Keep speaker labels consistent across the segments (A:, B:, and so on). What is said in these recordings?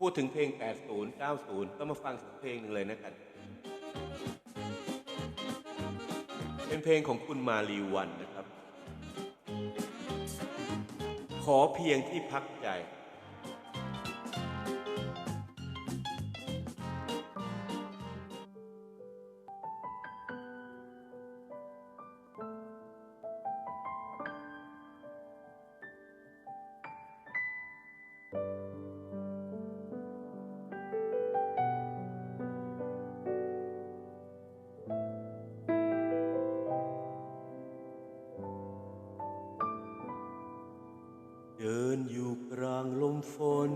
A: พูดถึงเพลง 80 90 ก็มาฟังสักเพลงหนึ่งเลยนะกันเป็นเพลงของคุณมาลีวันนะครับ ขอเพียงที่พักใจ นอยู่กลางลมฝน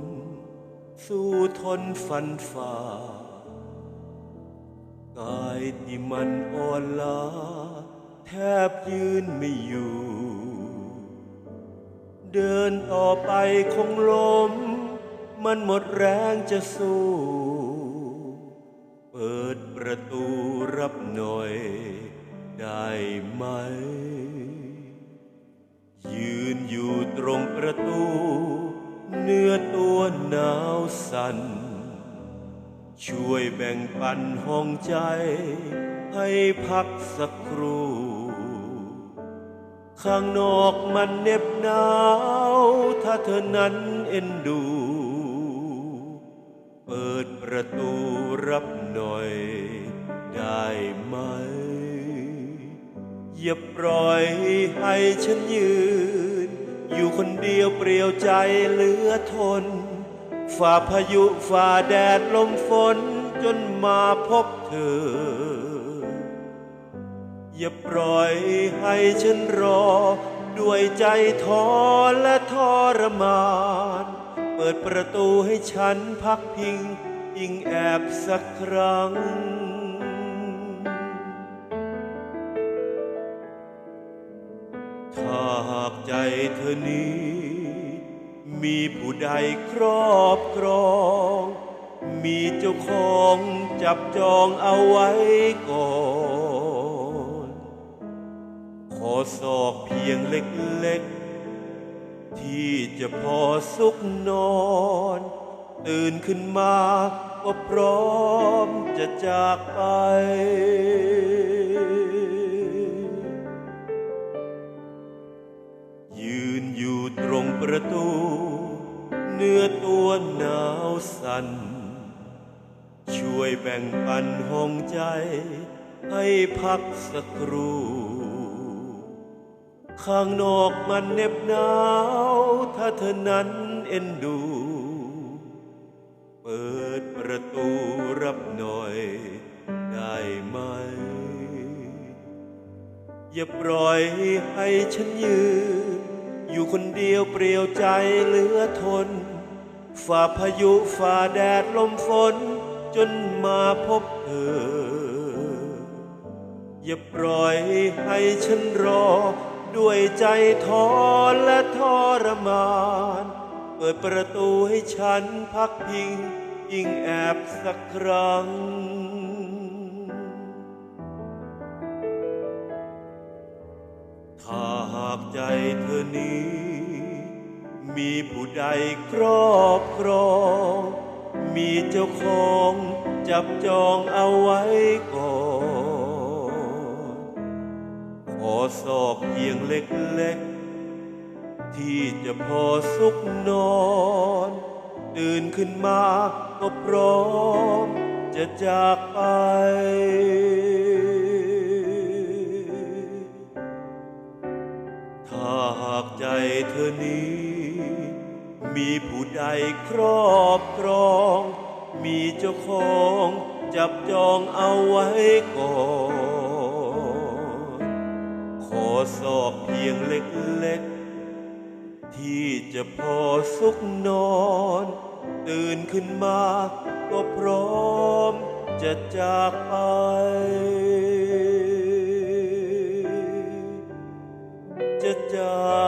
A: สู้ทนฟันฝ่ากายที่มันอ่อนล้า แทบยืนไม่อยู่ เดินต่อไปคงล้ม มันหมดแรงจะสู้ เปิดประตูรับหน่อยได้ไหม อยู่ตรงประตู เนื้อตัวหนาวสั่น ช่วยแบ่งปันห้องใจ ให้พักสักครู่ ข้างนอกมันเหน็บหนาว ถ้าเธอนั้นเอ็นดู เปิดประตูรับหน่อยได้ไหมอย่าปล่อยให้ฉันยืน อยู่คนเดียวเปลี่ยวใจเหลือทน ฝ่าพายุฝ่าแดดลมฝนจนมาพบเธอ อย่าปล่อยให้ฉันรอ ด้วยใจท้อและทรมาน เปิดประตูให้ฉันพักพิง อิงแอบสักครั้ง ใจเธอนี้ มีผู้ใดครอบครอง มีเจ้าของจับจองเอาไว้ก่อน ขอสอกเพียงเล็กๆ ที่จะพอสุขนอน ตื่นขึ้นมาก็พร้อมจะจากไป ประตู เนื้อตัวหนาวสั่น ช่วยแบ่งปันห้องใจ ให้พักสักครู่ข้างนอกมันเหน็บหนาว ถ้าเธอนั้นเอ็นดู เปิดประตูรับหน่อยได้ไหม อย่าปล่อยให้ฉันยืน อยู่คนเดียวเปลี่ยวใจเหลือทน ฝ่าพายุฝ่าแดดลมฝน จนมาพบเธอ อย่าปล่อยให้ฉันรอ ด้วยใจท้อและทรมาน เปิดประตูให้ฉันพักพิง ยิ่งแอบสักครั้ง ใจเธอนี้ มีผู้ใดครอบครอง มีเจ้าของจับจองเอาไว้ก่อนขอสอกเพียงเล็กๆ ที่จะพอสุขนอน ตื่นขึ้นมาก็พร้อมจะจากไปากใจเธอนี้ มีผู้ใดครอบครอง มีเจ้าของจับจองเอาไว้ก่อน ขอสอกเพียงเล็กๆ ที่จะพอสุขนอน ตื่นขึ้นมาก็พร้อมจะจากไป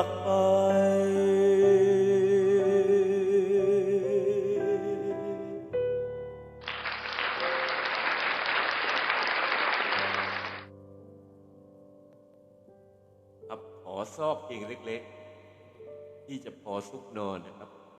A: จากไป ครับขอซอกเพียงเล็ก ๆ ที่จะพอซุกนอนนะครับ